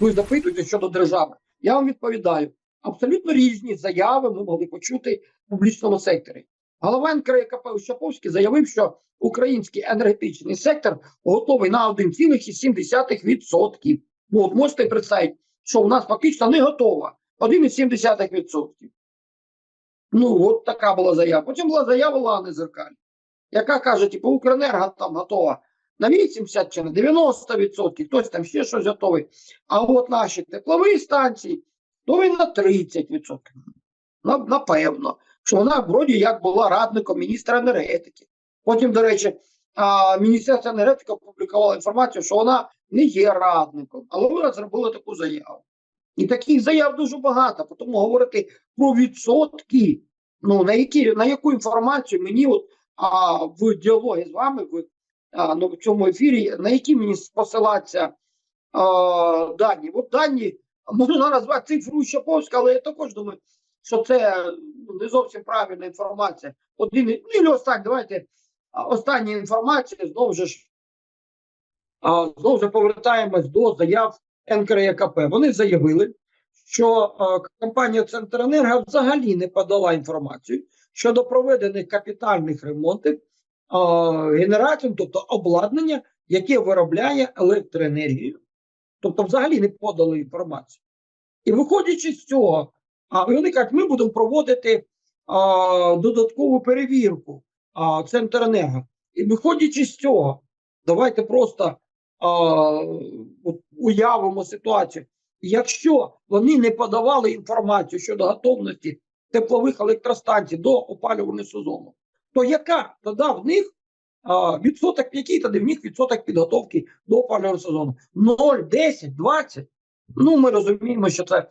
Ви запитуєте щодо держави. Я вам відповідаю. Абсолютно різні заяви ми могли почути в публічному секторі. Голова НКРКП Ущаповський заявив, що український енергетичний сектор готовий на 1,7%. Ну, от можете представити, що у нас фактично не готова. 1,7%. Ну, от така була заява. Потім була заява Лани Зеркаль, яка каже, типу, Укренерго там готова на 80 чи на 90%, хтось там ще щось готовий. А от наші теплові станції готові на 30%. Напевно, що вона вроді як була радником міністра енергетики. Потім, до речі, Міністерство енергетики опублікувало інформацію, що вона не є радником, але вона зробила таку заяву. І таких заяв дуже багато. Тому говорити про відсотки, ну на які на яку інформацію мені от а, в діалогі з вами в, ну, в цьому ефірі, на які мені посилатися а, дані? От дані можна назвати цифру Щаповська, але я також думаю, що це ну, не зовсім правильна інформація. Один, ну і так, давайте остання інформація знову ж знову ж повертаємось до заяв НКРЕКП. Вони заявили, що компанія Центренерго взагалі не подала інформацію щодо проведених капітальних ремонтів е, генераторів, тобто обладнання, яке виробляє електроенергію. Тобто, взагалі не подали інформацію. І виходячи з цього, а вони кажуть, ми будемо проводити а, додаткову перевірку а, Центренерго. І виходячи з цього, давайте просто а, от уявимо ситуацію. Якщо вони не подавали інформацію щодо готовності теплових електростанцій до опалювального сезону, то яка тоді в них а, відсоток, який тоді в них відсоток підготовки до опалювального сезону? 0, 10, 20? Ну, ми розуміємо, що це